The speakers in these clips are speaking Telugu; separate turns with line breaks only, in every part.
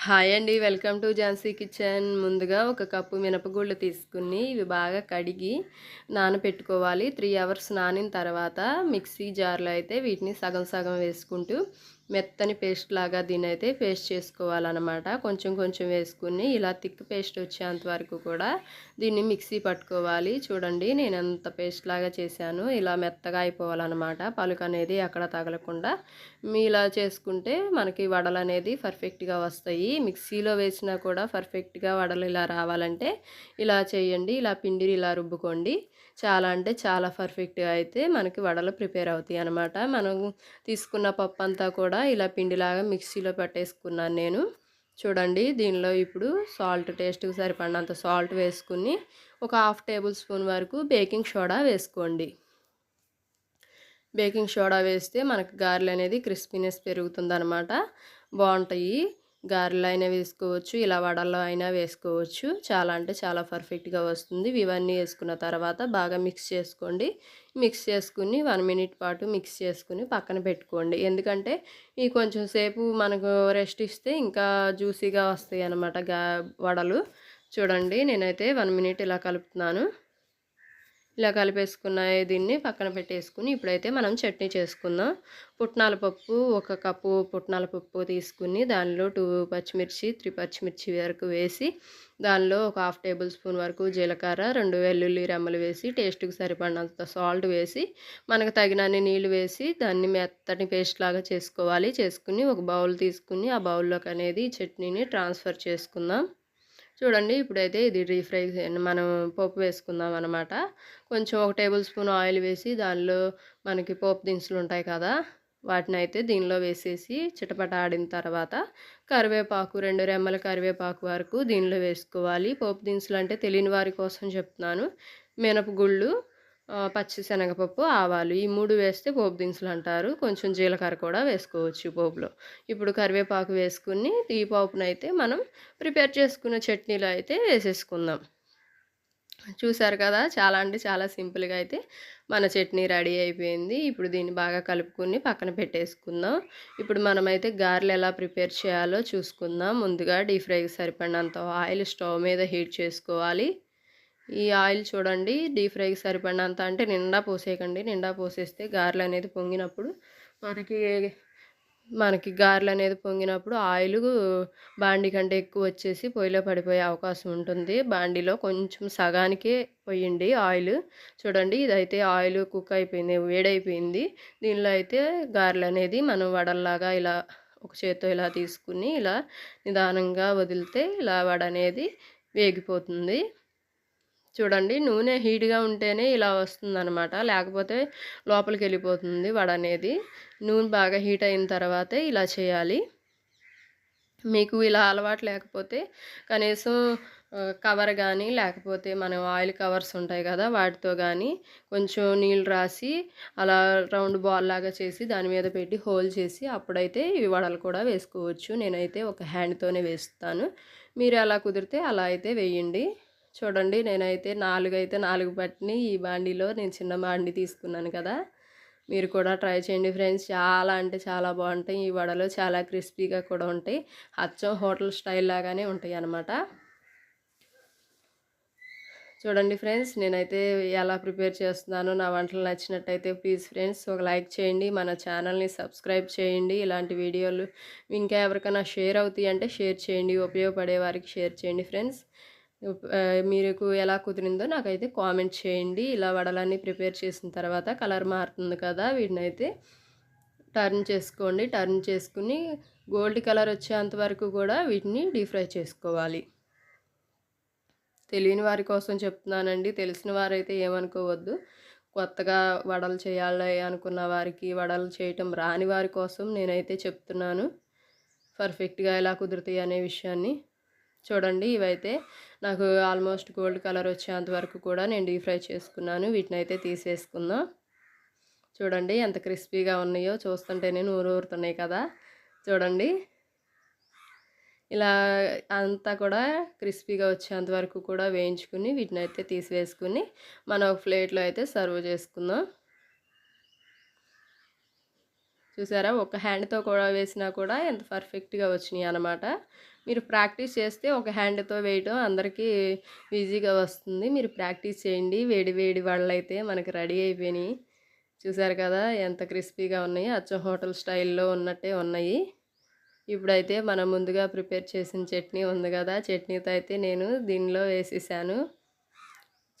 హాయ్ అండి. Welcome to Jhansi kitchen. ముందుగా ఒక కప్పు మినపగుళ్ళు తీసుకుని ఇవి బాగా కడిగి నానబెట్టుకోవాలి త్రీ అవర్స్ నానిన తర్వాత మిక్సీ జార్లో అయితే వీటిని సగం సగం వేసుకుంటూ మెత్తని పేస్ట్ లాగా దీని అయితే పేస్ట్ చేసుకోవాలన్నమాట. కొంచెం కొంచెం వేసుకుని ఇలా థిక్ పేస్ట్ వచ్చేంత వరకు కూడా దీన్ని మిక్సీ పట్టుకోవాలి. చూడండి నేను ఎంత పేస్ట్ లాగా చేశాను. ఇలా మెత్తగా అయిపోవాలన్నమాట. పలుకు అనేది అక్కడ తగలకుండా మీ ఇలా చేసుకుంటే మనకి వడలు అనేది పర్ఫెక్ట్గా వస్తాయి. మిక్సీలో వేసినా కూడా పర్ఫెక్ట్గా వడలు ఇలా రావాలంటే ఇలా చేయండి. ఇలా పిండిని ఇలా రుబ్బుకోండి. చాలా అంటే చాలా పర్ఫెక్ట్గా అయితే మనకి వడలు ప్రిపేర్ అవుతాయి అనమాట మనం తీసుకున్న పప్పు అంతా కూడా ఇలా పిండిలాగా మిక్సీలో పెట్టేసుకున్నాను నేను. చూడండి దీనిలో ఇప్పుడు సాల్ట్ టేస్ట్కి సరిపడినంత సాల్ట్ వేసుకుని ఒక హాఫ్ టేబుల్ స్పూన్ వరకు బేకింగ్ సోడా వేసుకోండి. బేకింగ్ సోడా వేస్తే మనకు గారెలు అనేది క్రిస్పీనెస్ పెరుగుతుంది అనమాట బాగుంటాయి. గారెలు అయినా వేసుకోవచ్చు ఇలా వడల్లో అయినా వేసుకోవచ్చు. చాలా అంటే చాలా పర్ఫెక్ట్గా వస్తుంది. ఇవన్నీ వేసుకున్న తర్వాత బాగా మిక్స్ చేసుకోండి. మిక్స్ చేసుకుని వన్ మినిట్ పాటు మిక్స్ చేసుకుని పక్కన పెట్టుకోండి. ఎందుకంటే ఈ కొంచెం సేపు మనకు రెస్ట్ ఇస్తే ఇంకా జ్యూసీగా వస్తాయి అన్నమాట గా వడలు. చూడండి నేనైతే వన్ మినిట్ ఇలా కలుపుతున్నాను. ఇలా కలిపేసుకున్న దీన్ని పక్కన పెట్టేసుకుని ఇప్పుడైతే మనం చట్నీ చేసుకుందాం. పుట్నాల పప్పు ఒక కప్పు పుట్నాల పప్పు తీసుకుని దానిలో టూ పచ్చిమిర్చి త్రీ పచ్చిమిర్చి వరకు వేసి దానిలో ఒక హాఫ్ టేబుల్ స్పూన్ వరకు జీలకర్ర రెండు వెల్లుల్లి రెమ్మలు వేసి టేస్ట్కి సరిపడినంత సాల్ట్ వేసి మనకు తగినన్ని నీళ్ళు వేసి దాన్ని మెత్తటి పేస్ట్ లాగా చేసుకోవాలి. చేసుకుని ఒక బౌల్ తీసుకుని ఆ బౌల్లోకి అనేది చట్నీని ట్రాన్స్ఫర్ చేసుకుందాం. చూడండి ఇప్పుడైతే ఇది రీఫ్రై ఫ్రై మనం పోపు వేసుకుందాం అనమాట కొంచెం ఒక టేబుల్ స్పూన్ ఆయిల్ వేసి దానిలో మనకి పోపు దినుసులు ఉంటాయి కదా వాటిని అయితే దీనిలో వేసేసి చిటపట ఆడిన తర్వాత కరివేపాకు రెండు రెమ్మల కరివేపాకు వరకు దీనిలో వేసుకోవాలి. పోపు దినుసులు అంటే తెలియని వారి కోసం చెప్తున్నాను. మినపగుళ్ళు పచ్చిశనగపప్పు ఆవాలు ఈ మూడు వేస్తే పోపు దినుసులు అంటారు. కొంచెం జీలకర్ర కూడా వేసుకోవచ్చు పోపులో. ఇప్పుడు కరివేపాకు వేసుకుని ఈ పోపునైతే మనం ప్రిపేర్ చేసుకున్న చట్నీలో అయితే వేసేసుకుందాం. చూసారు కదా చాలా అంటే చాలా సింపుల్గా అయితే మన చట్నీ రెడీ అయిపోయింది. ఇప్పుడు దీన్ని బాగా కలుపుకొని పక్కన పెట్టేసుకుందాం. ఇప్పుడు మనమైతే గారెలు ఎలా ప్రిపేర్ చేయాలో చూసుకుందాం. ముందుగా డీప్ ఫ్రైకి సరిపడినంత ఆయిల్ స్టవ్ మీద హీట్ చేసుకోవాలి. ఈ ఆయిల్ చూడండి డీప్ ఫ్రైకి సరిపడినంత అంటే నిండా పోసేయకండి. నిండా పోసేస్తే గారెలు అనేది పొంగినప్పుడు మనకి మనకి గారెలు అనేది పొంగినప్పుడు ఆయిల్ బాండి కంటే ఎక్కువ వచ్చేసి పొయ్యిలో పడిపోయే అవకాశం ఉంటుంది. బాండిలో కొంచెం సగానికే పోయండి ఆయిల్. చూడండి ఇదైతే ఆయిల్ కుక్ అయిపోయింది వేడైపోయింది. దీనిలో అయితే గారెలు అనేది మనం వడల్లాగా ఇలా ఒక చేత్తో ఇలా తీసుకుని ఇలా నిదానంగా వదిలితే ఇలా వడ అనేది వేగిపోతుంది. చూడండి. నూనె హీట్గా ఉంటేనే ఇలా వస్తుందన్నమాట. లేకపోతే లోపలికి వెళ్ళిపోతుంది వడ అనేది నూనె బాగా హీట్ అయిన తర్వాతే ఇలా చేయాలి. మీకు ఇలా అలవాటు లేకపోతే కనీసం కవర్ కానీ లేకపోతే మనం ఆయిల్ కవర్స్ ఉంటాయి కదా వాటితో కానీ కొంచెం నీళ్ళు రాసి అలా రౌండ్ బాల్ లాగా చేసి దాని మీద పెట్టి హోల్ చేసి అప్పుడైతే ఇవి వడలు కూడా వేసుకోవచ్చు. నేనైతే ఒక హ్యాండ్తోనే వేస్తాను. మీరు అలా కుదిరితే అలా అయితే వేయండి. చూడండి నేనైతే నాలుగు అయితే నాలుగు పట్టిని ఈ బాండీలో నేను చిన్న బాండీ తీసుకున్నాను కదా. మీరు కూడా ట్రై చేయండి ఫ్రెండ్స్. చాలా అంటే చాలా బాగుంటాయి. ఈ వడలు చాలా క్రిస్పీగా కూడా ఉంటాయి. అచ్చం హోటల్ స్టైల్ లాగానే ఉంటాయి అన్నమాట. చూడండి ఫ్రెండ్స్ నేనైతే ఎలా ప్రిపేర్ చేస్తున్నానో నా వంటలు నచ్చినట్టయితే ప్లీజ్ ఫ్రెండ్స్ ఒక లైక్ చేయండి. మన ఛానల్ని సబ్స్క్రైబ్ చేయండి. ఇలాంటి వీడియోలు ఇంకా ఎవరికైనా షేర్ అవుతాయి అంటే షేర్ చేయండి. ఉపయోగపడే వారికి షేర్ చేయండి ఫ్రెండ్స్. మీకు ఎలా కుదిరిందో నాకైతే కామెంట్ చేయండి. ఇలా వడలన్నీ ప్రిపేర్ చేసిన తర్వాత కలర్ మారుతుంది కదా వీటిని అయితే టర్న్ చేసుకోండి. టర్న్ చేసుకుని గోల్డ్ కలర్ వచ్చేంత వరకు కూడా వీటిని డీప్ ఫ్రై చేసుకోవాలి. తెలియని వారి కోసం చెప్తున్నానండి. తెలిసిన వారైతే ఏమనుకోవద్దు. కొత్తగా వడలు చేయాలి అనుకున్న వారికి వడలు చేయటం రాని వారి కోసం నేనైతే చెప్తున్నాను. పర్ఫెక్ట్గా ఎలా కుదురుతాయి అనే విషయాన్ని. చూడండి ఇవైతే నాకు ఆల్మోస్ట్ గోల్డ్ కలర్ వచ్చేంత వరకు కూడా నేను డీప్ ఫ్రై చేసుకున్నాను. వీటిని అయితే తీసేసుకుందాం. చూడండి ఎంత క్రిస్పీగా ఉన్నాయో చూస్తుంటేనే నూరు ఊరుతున్నాయి కదా. చూడండి. ఇలా అంతా కూడా క్రిస్పీగా వచ్చేంత వరకు కూడా వేయించుకుని వీటిని అయితే తీసివేసుకుని మనం ఒక ప్లేట్లో అయితే సర్వ్ చేసుకుందాం. చూసారా? ఒక హ్యాండ్తో కూడా వేసినా కూడా ఎంత పర్ఫెక్ట్గా వచ్చినాయి అనమాట మీరు ప్రాక్టీస్ చేస్తే ఒక హ్యాండ్తో వేయటం అందరికీ ఈజీగా వస్తుంది. మీరు ప్రాక్టీస్ చేయండి. వేడి వేడి వాళ్ళైతే అయితే మనకి రెడీ అయిపోయినాయి. చూసారు కదా ఎంత క్రిస్పీగా ఉన్నాయి. అచ్చం హోటల్ స్టైల్లో ఉన్నట్టే ఉన్నాయి. ఇప్పుడైతే మనం ముందుగా ప్రిపేర్ చేసిన చట్నీ ఉంది కదా. చట్నీతో అయితే నేను దీనిలో వేసేసాను.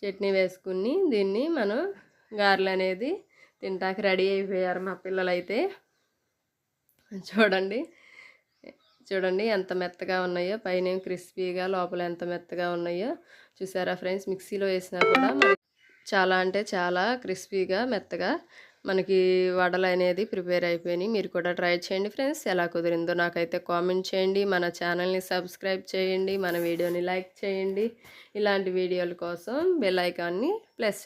చట్నీ వేసుకుని దీన్ని మనం గారెలు అనేది తింటాక రెడీ అయిపోయారు మా పిల్లలైతే. చూడండి. చూడండి ఎంత మెత్తగా ఉన్నాయో. పైన క్రిస్పీగా లోపల ఎంత మెత్తగా ఉన్నాయో చూసారా ఫ్రెండ్స్? మిక్సీలో వేసినా కూడా చాలా అంటే చాలా క్రిస్పీగా మెత్తగా మనకి వడలు అనేది ప్రిపేర్ అయిపోయినాయి. మీరు కూడా ట్రై చేయండి ఫ్రెండ్స్. ఎలా కుదిరిందో నాకైతే కామెంట్ చేయండి. మన ఛానల్ని సబ్స్క్రైబ్ చేయండి. మన వీడియోని లైక్ చేయండి. ఇలాంటి వీడియోల కోసం బెల్ ఐకాన్ని ప్లస్